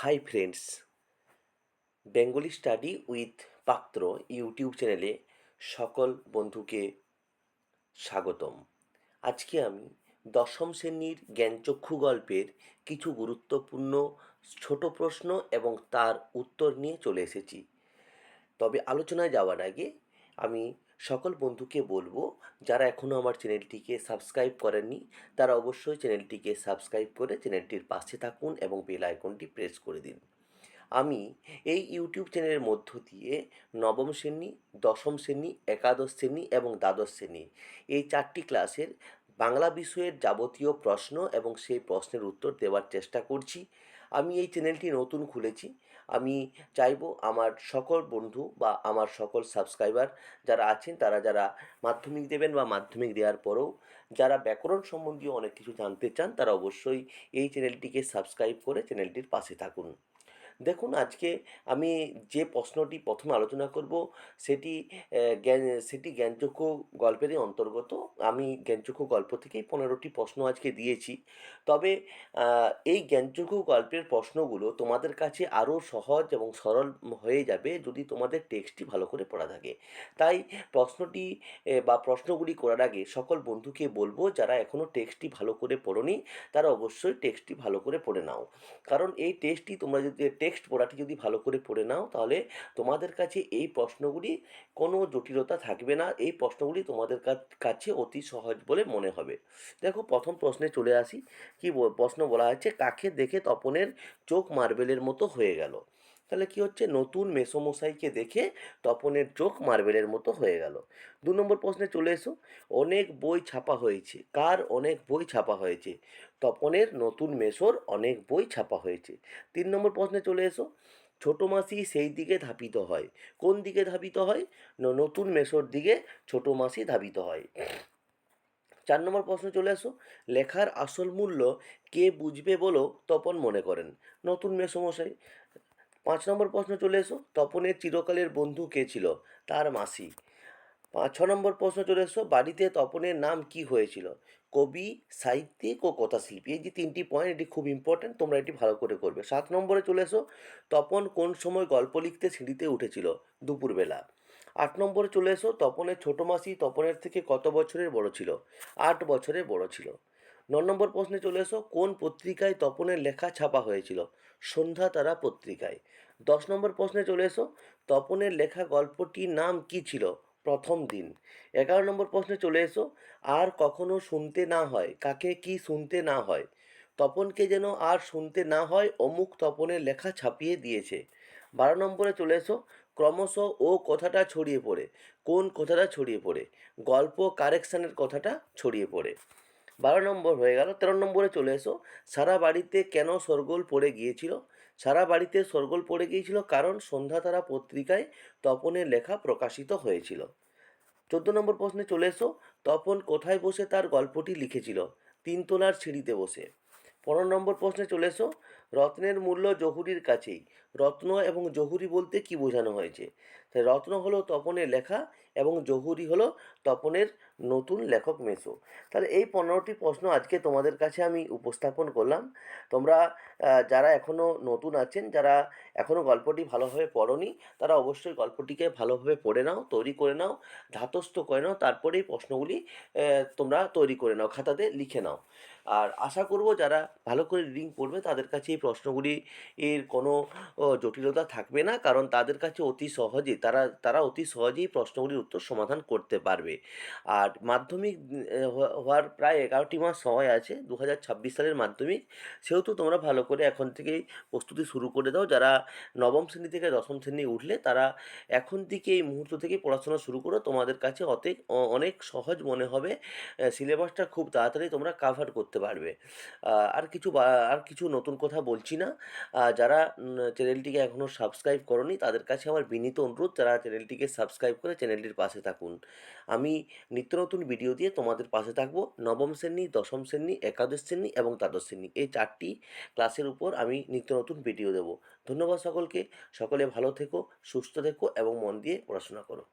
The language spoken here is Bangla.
Hi friends Bengali study with Patra YouTube চ্যানেলে সকল বন্ধুকে স্বাগতম। আজকে আমি দশম শ্রেণির জ্ঞানচক্ষু গল্পের কিছু গুরুত্বপূর্ণ ছোট প্রশ্ন এবং তার উত্তর নিয়ে চলে এসেছি। তবে আলোচনায় যাওয়ার আগে আমি সকল বন্ধুকে বলব, যারা এখনও আমার চ্যানেলটিকে সাবস্ক্রাইব করেননি, তারা অবশ্যই চ্যানেলটিকে সাবস্ক্রাইব করে চ্যানেলটির পাশে থাকুন এবং বেল আইকনটি প্রেস করে দিন। আমি এই ইউটিউব চ্যানেলের মধ্য দিয়ে নবম শ্রেণি, দশম শ্রেণি, একাদশ শ্রেণি এবং দ্বাদশ শ্রেণি এই চারটি ক্লাসের বাংলা বিষয়ের যাবতীয় প্রশ্ন এবং সেই প্রশ্নের উত্তর দেওয়ার চেষ্টা করছি। আমি এই চ্যানেলটি নতুন খুলেছি। আমি চাইব আমার সকল বন্ধু বা আমার সকল সাবস্ক্রাইবার যারা আছেন, তারা যারা মাধ্যমিক দেবেন বা মাধ্যমিক দেওয়ার পরেও যারা ব্যাকরণ সম্বন্ধীয় অনেক কিছু জানতে চান, তারা অবশ্যই এই চ্যানেলটিকে সাবস্ক্রাইব করে চ্যানেলটির পাশে থাকুন। দেখুন, আজকে আমি যে প্রশ্নটি প্রথমে আলোচনা করব, সেটি জ্ঞান, সেটি জ্ঞানচক্ষু গল্পেরই অন্তর্গত। আমি জ্ঞানচক্ষু গল্প থেকেই পনেরোটি প্রশ্ন আজকে দিয়েছি। তবে এই জ্ঞানচক্ষু গল্পের প্রশ্নগুলো তোমাদের কাছে আরও সহজ এবং সরল হয়ে যাবে যদি তোমাদের টেক্সটটি ভালো করে পড়া থাকে। তাই প্রশ্নটি বা প্রশ্নগুলি করার আগে সকল বন্ধুকে বলব, যারা এখনও টেক্সটটি ভালো করে পড়োনি, তারা অবশ্যই টেক্সটটি ভালো করে পড়ে নাও। কারণ এই টেক্সটটি তোমরা যদি টেক্সট পড়াটি যদি ভালো করে পড়ে নাও, তাহলে তোমাদের কাছে এই প্রশ্নগুলি কোনো জটিলতা থাকবে না। এই প্রশ্নগুলি তোমাদের কাছে অতি সহজ বলে মনে হবে। দেখো, প্রথম প্রশ্নে চলে আসি। কি প্রশ্ন বলা হয়েছে, কাকে দেখে তপনের চোখ মার্বেলের মতো হয়ে গেল? তাহলে কি হচ্ছে? নতুন মেসোমশাইকে দেখে তপনের চোখ মার্বেলের মতো হয়ে গেল। দু নম্বর প্রশ্নে চলে এসো। অনেক বই ছাপা হয়েছে। কার অনেক বই ছাপা হয়েছে? তপনের নতুন মেসোর অনেক বই ছাপা হয়েছে। তিন নম্বর প্রশ্নে চলে এসো। ছোটো মাসি সেই দিকে ধাবিত হয়। কোন দিকে ধাবিত হয়? নতুন মেসোর দিকে ছোটো মাসি ধাবিত হয়। চার নম্বর প্রশ্ন চলে আসো লেখার আসল মূল্য কে বুঝবে বলো তপন মনে করেন। নতুন মেসমশাই। পাঁচ নম্বর প্রশ্ন চলে এসো। তপনের চিরকালের বন্ধু কে ছিল? তার মাসি। পাঁচ ছ নম্বর প্রশ্ন চলে এসো। বাড়িতে তপনের নাম কি হয়েছিল? কবি, সাহিত্যিক ও কথাশিল্পী। এই যে তিনটি পয়েন্ট এটি খুব ইম্পর্ট্যান্ট তোমরা এটি ভালো করে করবে। সাত নম্বরে চলে এসো। তপন কোন সময় গল্প লিখতে সিঁড়িতে উঠেছিল? দুপুরবেলা। আট নম্বরে চলে এসো। তপনের ছোটো মাসি তপনের থেকে কত বছরের বড় ছিল? আট বছরের বড় ছিল। ন নম্বর প্রশ্নে চলে এসো, কোন পত্রিকায় তপনের লেখা ছাপা হয়েছিল? সন্ধ্যা তারা পত্রিকায়। দশ নম্বর প্রশ্নে চলে এসো, তপনের লেখা গল্পটির নাম কি ছিল? প্রথম দিন। এগারো নম্বর প্রশ্নে চলে এসো, আর কখনো শুনতে না হয়, কাকে কি শুনতে না হয়? তপনকে যেন আর শুনতে না হয়, অমুক তপনের লেখা ছাপিয়ে দিয়েছে। বারো নম্বরে চলে এসো, ক্রমশ ও কথাটা ছড়িয়ে পড়ে, কোন কথাটা ছড়িয়ে পড়ে? গল্প কারেকশানের কথাটা ছড়িয়ে পড়ে। বারো নম্বর হয়ে গেল, তেরো নম্বরে চলে এসো। সারা বাড়িতে কেন সরগোল পড়ে গিয়েছিল? সারা বাড়িতে সরগোল পড়ে গিয়েছিল কারণ সন্ধ্যাতারা পত্রিকায় তপনের লেখা প্রকাশিত হয়েছিল। চোদ্দ নম্বর প্রশ্নে চলে এসো, তপন কোথায় বসে তার গল্পটি লিখেছিল? তিনতলার সিঁড়িতে বসে। পনেরো নম্বর প্রশ্নে চলে এসো, রত্নের মূল্য জহুরির কাছেই। রত্ন এবং জহুরি বলতে কি বোঝানো হয়েছে? রত্ন হলো তপনের লেখা এবং জহুরি হলো তপনের নতুন লেখক মেসো। তাহলে এই পনেরোটি প্রশ্ন আজকে তোমাদের কাছে আমি উপস্থাপন করলাম। তোমরা যারা এখনও নতুন আছেন, যারা এখনও গল্পটি ভালোভাবে পড়নি, তারা অবশ্যই গল্পটিকে ভালোভাবে পড়ে নাও, তৈরি করে নাও, ধাতস্থ করে নাও, তারপরে এই প্রশ্নগুলি তোমরা তৈরি করে নাও, খাতাতে লিখে নাও। আর আশা করব যারা ভালো করে রিডিং পড়বে, তাদের কাছে এই প্রশ্নগুলি এর কোনো জটিলতা থাকবে না, কারণ তাদের কাছে অতি সহজে তারা তারা অতি সহজেই প্রশ্নগুলির উত্তর সমাধান করতে পারবে। আর মাধ্যমিক হওয়ার প্রায় এগারোটি মাস সময় আছে। দু হাজার ছাব্বিশ সালের মাধ্যমিক। সেহেতু তোমরা ভালো করে এখন থেকেই প্রস্তুতি শুরু করে দাও। যারা নবম শ্রেণি থেকে দশম শ্রেণি উঠলে তারা এখন থেকে এই মুহূর্ত থেকে পড়াশোনা শুরু করো। তোমাদের কাছে অনেক অনেক সহজ মনে হবে। সিলেবাসটা খুব তাড়াতাড়ি তোমরা কাভার করতে পারবে। আর কিছু আর কিছু নতুন কথা বলছি না। যারা চ্যানেলটিকে এখনও সাবস্ক্রাইব করনি তাদের কাছে আমার বিনীত অনুরোধ। যারা চ্যানেলটিকে সাবস্ক্রাইব করে চ্যানেলটির পাশে থাকুন। আমি নিত্য নতুন ভিডিও দিয়ে তোমাদের পাশে থাকব। নবম শ্রেণি, দশম শ্রেণি, একাদশ শ্রেণি এবং দ্বাদশ শ্রেণি। এই চারটি ক্লাসের উপর আমি নিত্য নতুন ভিডিও দেব। ধন্যবাদ সকলকে। সকলে ভালো থেকো, সুস্থ থেকো এবং মন দিয়ে পড়াশোনা করো।